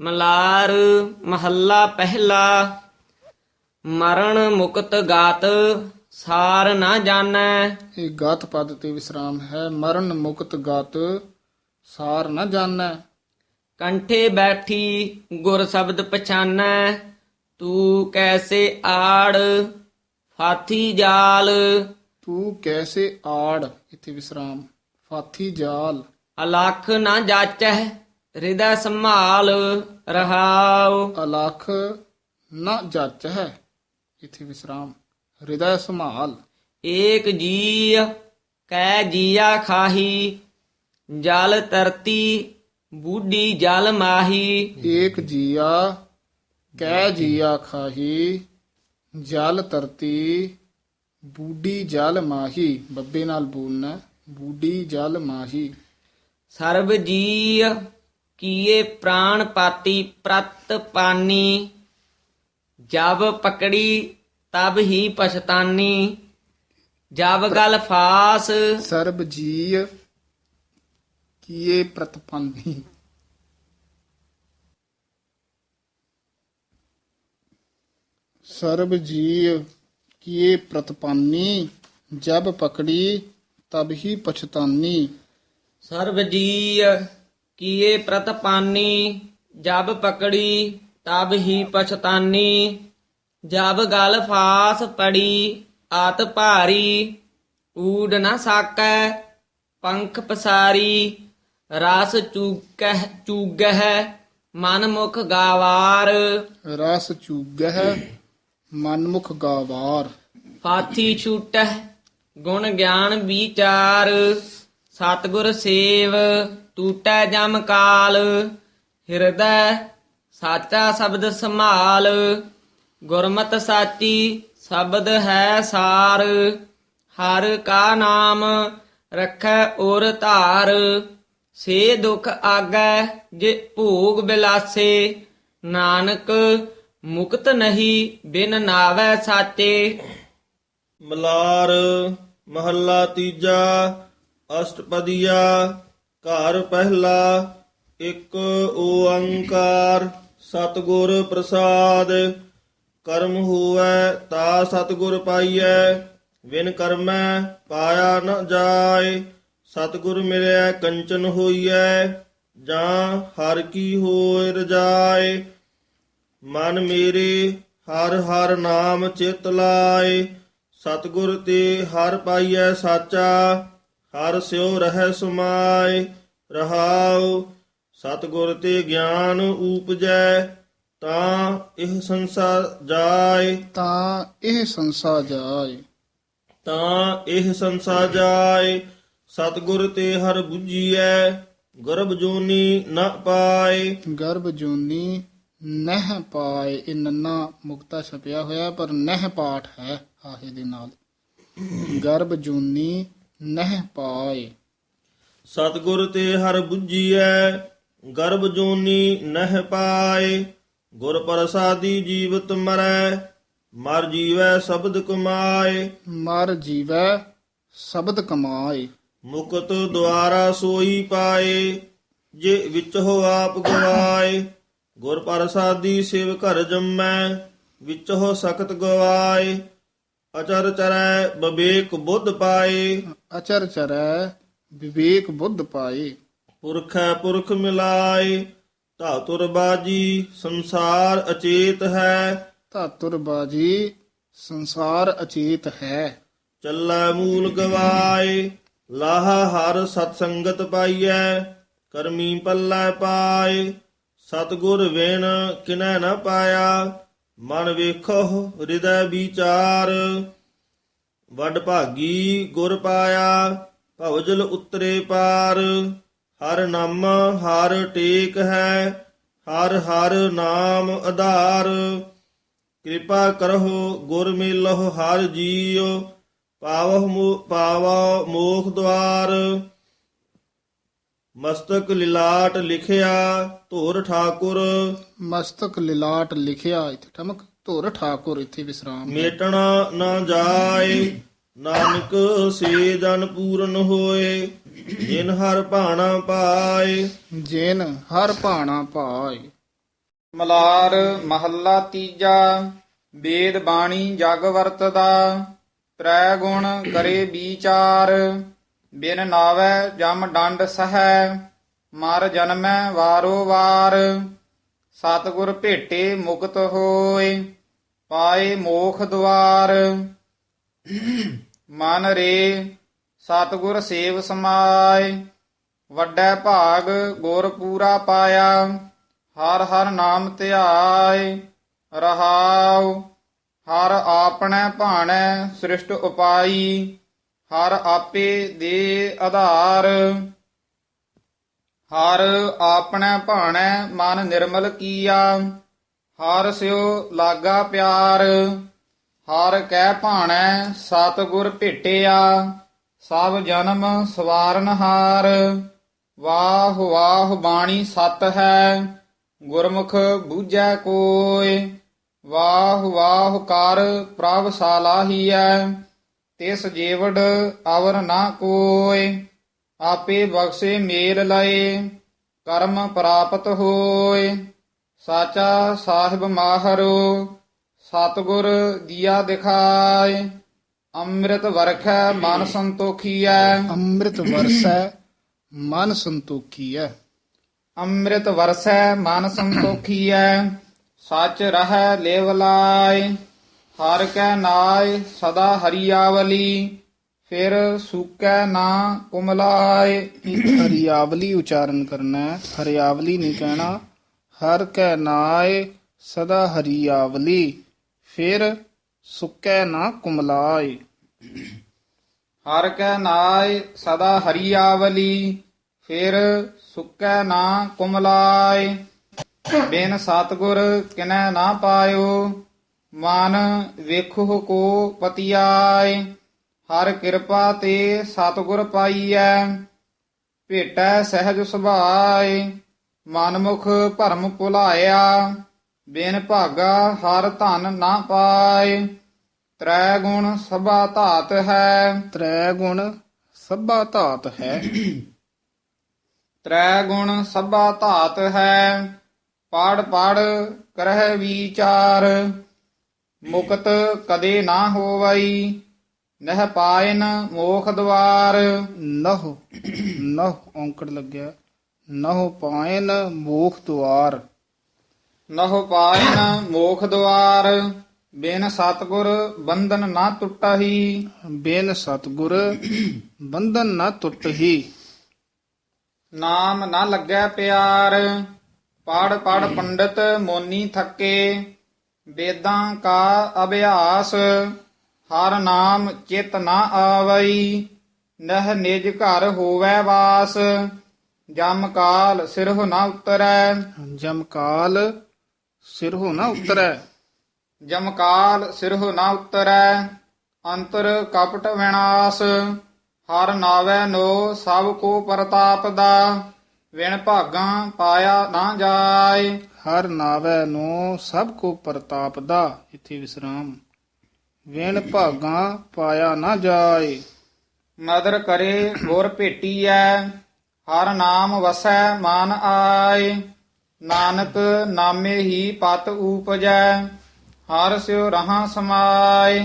ਮਲਾਰ ਮਹੱਲਾ ਪਹਿਲਾ ਮਰਨ ਮੁਕਤ ਗਾਤ ਸਾਰ ਨਾ ਜਾਣੈ। ਇਹ ਗਾਤ ਪਦ ਤੇ ਵਿਸਰਾਮ ਹੈ ਮਰਨ ਮੁਕਤ ਗਾਤ ਸਾਰ ਨ ਜਾਣੈ। ਕੰਠੇ ਬੈਠੀ ਗੁਰ ਸ਼ਬਦ ਪਛਾਨੈ। ਤੂੰ ਕੈਸੇ ਆੜ ਫਾਥੀ ਜਾਲ। ਤੂੰ ਕੈਸੇ ਆੜ ਇਥੇ ਵਿਸਰਾਮ। ਫਾਥੀ ਜਾਲ। ਅਲਖ ਨਾ ਜਾਚੈ ਹਿਰਦੈ ਸੰਭਾਲ ਰਹਾਉ। ਅਲਖ ਨ ਜੱਚ ਹੈ। ਇਥੇ ਵਿਸਰਾਮ। ਹਿਰਦੈ ਸੰਭਾਲ। ਏਕ ਜੀ ਕੈ ਜੀਆ ਖਾਹੀ ਜਲ ਤਰਤੀ ਬੂਢੀ ਜਲ ਮਾਹੀ। ਏਕ ਜੀਆ ਕੈ ਜੀਆ ਖਾਹੀ ਜਲ ਤਰਤੀ ਬੂਡੀ ਜਲ ਮਾਹੀ। ਬੱਬੇ ਨਾਲ ਬੋਲਣਾ ਬੂਡੀ ਜਲ ਮਾਹੀ। ਸਰਬ ਜੀ ਕੀਏ ਪ੍ਰਾਣ ਪਾਤੀ ਪ੍ਰਤ ਪਾਨੀ ਜਬ ਪਕੜੀ ਤਬ ਹੀ ਪਛਤਾਨੀ ਜਬ ਗਲ ਫਾਸ ਸਰਬ ਜੀ ਕੀਏ ਪ੍ਰਤਪੰਨੀ ਸਰਬ ਜੀ ਕੀਏ ਪ੍ਰਤਪੰਨੀ ਜਬ ਪਕੜੀ ਤਬ ਹੀ ਪਛਤਾਨੀ। ਸਰਬ ਜੀ ਕੀਏ ਪ੍ਰਤ ਪਾਨੀ ਜਬ ਪਕੜੀ ਤਬ ਹੀ ਪਛਤਾਨੀ ਜਬ ਗਲ ਫਾਸ ਪੜੀ ਆਤ ਭਾਰੀ ਊਡ ਨਾ ਸਾਕੈ ਪੰਖ ਪਸਾਰੀ ਰਸ ਚੂਕਹਿ ਚੂਗਹਿ ਮਨ ਮੁਖ ਗਾਵਾਰ। ਰਸ ਚੂਗਹਿ ਮਨਮੁਖ ਗਾਵਾਰ। ਫਾਥੀ ਛੂਟਹਿ ਗੁਣ ਗਿਆਨ ਵਿਚਾਰ ਸਤਿਗੁਰ ਸੇਵ ਟੂਟੈ ਜਮ ਕਾਲ, ਹਿਰਦੈ ਸਾਚਾ ਸ਼ਬਦ ਸੰਭਾਲ, ਗੁਰਮਤ ਸਾਚੀ ਸ਼ਬਦ ਹੈ ਸਾਰ, ਹਰ ਕਾ ਨਾਮ ਰੱਖੈ ਔਰ ਧਾਰ, ਸੇ ਦੁਖ ਆਗੈ ਜੇ ਭੋਗ ਬਿਲਾਸੇ, ਨਾਨਕ ਮੁਕਤ ਨਹੀਂ ਬਿਨ ਨਾਵੈ ਸਾਚੇ। ਮਲਾਰ ਮਹੱਲਾ ਤੀਜਾ, ਅਸ਼ਟਪਦੀਆ ਘਰ ਪਹਿਲਾ, ਇੱਕ ਓੰਕਾਰ, ਸਤਿਗੁਰ ਪ੍ਰਸਾਦ। ਕਰਮ ਹੋਵੇ ਤਾ ਸਤਿਗੁਰ ਪਾਈਐ, ਵਿਨ ਕਰਮੈ ਪਾਇਆ ਨ ਜਾਏ। ਸਤਿਗੁਰ ਮਿਲਿਆ ਕੰਚਨ ਹੋਈਐ, ਜਾਂ ਹਰ ਕੀ ਹੋਇ ਰਜਾਏ ਮਨ ਮੇਰੇ, ਹਰ ਹਰ ਨਾਮ ਚਿਤ ਲਾਏ। ਸਤਿਗੁਰ ਤੇ ਹਰ ਪਾਈਐ ਸਾਚਾ, ਹਰ ਸਿਉ ਰਹਿ ਸਮਾਏ। ਰਹਾਉ ਸਤਿਗੁਰ ਤੇ ਗਿਆਨ ਊਪਜੈ ਤਾਂ ਇਹ ਸੰਸਾਰ ਜਾਏ। ਤਾਂ ਇਹ ਸੰਸਾ ਜਾਏ। ਤਾਂ ਇਹ ਸੰਸਾ ਜਾਏ ਸਤਿਗੁਰ ਤੇ ਹਰ ਬੁੱਝੀਐ ਗਰਭ ਜੋਨੀ ਨ ਪਾਏ। ਗਰਭ ਜੂਨੀ ਨਹਿ ਪਾਏ ਇਹ ਨੰਨਾ ਮੁਕਤਾ ਛਪਿਆ ਹੋਇਆ ਪਰ ਨਹਿ ਪਾਠ ਹੈ ਆਹੇ ਦੇ ਨਾਲ। ਗਰਭ ਜੂਨੀ ਨਹਿ ਪਾਏ। ਸਤਿਗੁਰ ਤੇ ਹਰ ਬੁੱਝੀਐ ਗਰਭ ਜੋਨੀ ਨਹਿ ਪਾਏ ਗੁਰ ਪ੍ਰਸਾਦੀ ਜੀਵਤ ਮਰੈ ਮਰ ਜੀਵੈ ਸ਼ਬਦ ਕਮਾਏ। ਮਰ ਜੀਵੈ ਸ਼ਬਦ ਕਮਾਏ। ਮੁਕਤ ਦੁਆਰਾ ਸੋਈ ਪਾਏ ਜੇ ਵਿੱਚ ਹੋ ਆਪ ਗਵਾਏ ਗੁਰ ਪ੍ਰਸਾਦੀ ਸਿਵ ਘਰ ਜੰਮੈ ਵਿੱਚ ਹੋ ਸਖਤ ਗਵਾਏ। ਅਚਰ ਚਰੈ ਬਵੇਕ ਬੁੱਧ ਪਾਏ। ਅਚਰ ਚਰੈ ਵਿਵੇਕ ਬੁੱਧ ਪਾਏ। ਪੁਰਖੈ ਪੁਰਖ ਮਿਲਾਏ ਧਾਤੁਰ ਬਾਜੀ ਸੰਸਾਰ ਅਚੇਤ ਹੈ। ਧਾਤੁਰ ਬਾਜੀ ਸੰਸਾਰ ਅਚੇਤ ਹੈ। ਚੱਲੈ ਮੂਲ ਗਵਾਏ ਲਾਹਾ ਹਰ ਸਤ ਸੰਗਤ ਪਾਈਐ ਕਰਮੀ ਪੱਲੇ ਪਾਏ। ਸਤਗੁਰ ਵੇਣ ਕਿਨੈ ਨ ਪਾਇਆ ਮਨ ਵੇਖੋ ਹਿਰਦੈ ਵਿਚਾਰ। ਵੱਡ ਭਾਗੀ ਗੁਰ ਪਾਇਆ ਭਵਜਲ ਉਤਰੇ ਪਾਰ ਹਰ ਨਾਮ ਹਰ ਟੇਕ ਹੈ ਹਰ ਹਰ ਨਾਮ ਆਧਾਰ। ਕਿਰਪਾ ਕਰਹੁ ਗੁਰ ਮਿਲਹੁ ਹਰ ਜੀਉ ਪਾਵਹੁ ਪਾਵਾ ਮੋਖ ਦਵਾਰ ਮਸਤਕ ਲਿਲਾਟ ਲਿਖਿਆ ਧੋਰ ਠਾਕੁਰ। ਮਸਤਕ ਲਿਲਾਟ ਲਿਖਿਆ ਇਥੇ ਠਮਕ। ਧੁਰ ਠਾਕੁਰ ਇਥੇ ਵਿਸਰਾਮ ਮੇਟਣਾ ਨਾ ਜਾਏ। ਨਾਨਕ ਸੇ ਜਨ ਪੂਰਨ ਹੋਏ ਜਿਨ ਹਰ ਭਾਣਾ ਪਾਏ। ਜਿਨ ਹਰ ਭਾਣਾ ਪਾਏ। ਮਲਾਰ ਮਹੱਲਾ ਤੀਜਾ ਵੇਦ ਬਾਣੀ ਜਗ ਵਰਤਦਾ। ਤ੍ਰੈ ਗੁਣ ਕਰੇ ਵਿਚਾਰ ਬਿਨ ਨਾਵੈ ਜਮ ਡੰਡ ਸਹੈ। ਮਰ ਜਨਮੈ ਵਾਰੋ ਵਾਰ ਸਤਿਗੁਰ ਭੇਟੇ ਮੁਕਤ ਹੋਏ। ਪਾਏ ਮੋਖ ਦੁਆਰ। ਮਨ ਰੇ ਸਤਿਗੁਰ ਸੇਵ ਸਮਾਏ, ਵੱਡਾ ਭਾਗ ਗੁਰ ਪੂਰਾ ਪਾਇਆ, ਹਰ ਹਰ ਨਾਮ ਧਿਆਏ, ਰਹਾਉ, ਹਰ ਆਪਣੈ ਭਾਣੈ ਸ੍ਰਿਸ਼ਟ ਉਪਾਈ, ਹਰ ਆਪੇ ਦੇ ਆਧਾਰ, ਹਰ ਆਪਣੈ ਭਾਣੈ ਮਨ ਨਿਰਮਲ ਕੀਆ, ਹਰ ਸਿਓ ਲਾਗਾ ਪਿਆਰ ਹਰ ਕਹਿ ਭਾਣੈ ਸਤਿਗੁਰ ਭੇਟਿਆ, ਸਭ ਜਨਮ ਸਵਾਰਨ ਹਾਰ। ਵਾਹ ਵਾਹ ਬਾਣੀ ਸਤ ਹੈ, ਗੁਰਮੁਖ ਬੂਝੈ ਕੋਇ। ਵਾਹ ਵਾਹ ਕਰ ਪ੍ਰਭ ਸਾਲਾਹੀਐ ਤਿਸ ਜੀਵੜ ਅਵਰ ਨਾ ਕੋਇ। ਆਪੇ ਬਖਸ਼ੇ ਮੇਲ ਲਏ, ਕਰਮ ਪ੍ਰਾਪਤ ਹੋਏ ਸਾਚਾ ਸਾਹਿਬ ਮਾਹਰੋ ਸਤਿਗੁਰ ਦੀਆ ਦਿਖਾਏ ਅੰਮ੍ਰਿਤ ਵਰਖੈ ਮਨ ਸੰਤੋਖੀਐ। ਅੰਮ੍ਰਿਤ ਵਰਸੈ ਮਨ ਸੰਤੋਖੀ ਹੈ ਅੰਮ੍ਰਿਤ ਵਰਸੈ ਮਨ ਸੰਤੋਖੀਐ ਸੱਚ ਰਹੈ ਲੇਵ ਲਾਇ ਹਰ ਕੈ ਨਾਇ ਸਦਾ ਹਰੀਆਵਲੀ ਫਿਰ ਸੂਕੈ ਨਾ ਕੁਮਲਾਏ। ਹਰਿਆਵਲੀ ਉਚਾਰਨ ਕਰਨਾ ਹੈ ਹਰਿਆਵਲੀ ਨਹੀਂ ਕਹਿਣਾ। ਹਰ ਕੈ ਨਾਏ ਸਦਾ ਹਰਿਆਵਲੀ। ਫਿਰ ਸੁੱਕੈ ਨਾ ਕੁਮਲਾਏ ਹਰ ਕੈ ਨਾਇ ਸਦਾ ਹਰੀਆਵਲੀ, ਫਿਰ ਸੁਕੈ ਨਾ ਕੁਮਲਾਏ ਬਿਨ ਸਤਗੁਰ ਕਿਨੈ ਨਾ ਪਾਇਓ, ਮਨ ਵੇਖੋ ਕੋ ਪਤਿਆਏ ਹਰ ਕਿਰਪਾ ਤੇ ਸਤਗੁਰ ਪਾਈਐ, ਭੇਟੈ ਸਹਿਜ ਸੁਭਾਏ ਮਨਮੁਖ ਭਰਮ ਭੁਲਾਇਆ। ਬਿਨ ਭਾਗਾ ਹਰ ਧਨ ਨਾ ਪਾਏ ਤ੍ਰੈ ਗੁਣ ਸਭਾ ਧਾਤ ਹੈ। ਤ੍ਰੈ ਗੁਣ ਸਭਾ ਧਾਤ ਹੈ। ਤ੍ਰੈ ਗੁਣ ਸਭਾ ਧਾਤ ਹੈ ਪੜ ਪੜ ਕਰਹਿ ਵਿਚਾਰ। ਮੁਕਤ ਕਦੇ ਨਾ ਹੋਵਈ ਨਹਿ ਪਾਇਨ ਮੋਖ ਦਵਾਰ। ਨਹੁ ਨਹੁ ਔਂਕੜ ਲੱਗਿਆ। ਨਹੁ ਪਾਇਨ ਮੋਖ ਦੁਆਰ ਨਹੁ ਪਾਇਨ ਮੋਖ ਦਵਾਰ ਬਿਨ ਸਤਗੁਰ ਬੰਧਨ ਨਾ ਟੁੱਟਹੀ। ਬਿਨ ਸਤਗੁਰ ਬੰਧਨ ਨਾ ਟੁੱਟਹੀ। ਨਾਮ ਨਾ ਲੱਗੈ ਪਿਆਰ ਪੜ ਪੜ ਪੰਡਤ ਮੋਨੀ ਥੱਕੇ। ਵੇਦਾਂ ਕਾ ਅਭਿਆਸ ਹਰ ਨਾਮ ਚਿਤ ਨਾ ਆਵਈ। ਨਹ ਨਿਜ ਘਰ ਹੋਵੈ ਵਾਸ ਜਮ ਕਾਲ ਸਿਰਹੁ ਨਾ ਉਤਰੈ। ਜਮਕਾਲ ਸਿਰਹੁ ਨਾ ਉਤਰੈ। ਜਮ ਕਾਲ ਸਿਰਹੁ ਨਾ ਉਤਰੈ। ਅੰਤਰ ਕਪਟ ਵਿਨਾਸ਼ ਹਰ ਨਾਵੈ ਨੋ ਸਭ ਕੋ ਪ੍ਰਤਾਪ ਦਾ ਵਿਣ ਭਾਗਾਂ ਪਾਇਆ ਨਾ ਜਾਏ। ਹਰ ਨਾਵੈ ਨੂੰ ਸਭ ਕੋ ਪ੍ਰਤਾਪ ਦਾ ਇਥੇ ਵਿਸਰਾਮ। ਵੇਣ ਭਾਗਾਂ ਪਾਇਆ ਨਾ ਜਾਏ। ਨਦਰ ਕਰੇ ਗੁਰ ਭੇਟੀਐ। ਹਰ ਨਾਮ ਵਸੈ ਮਨ ਆਏ। ਨਾਨਕ ਨਾਮੇ ਹੀ ਪਤ ਊਪਜੈ ਹਰ ਸਿਉ ਰਹਾ ਸਮਾਏ।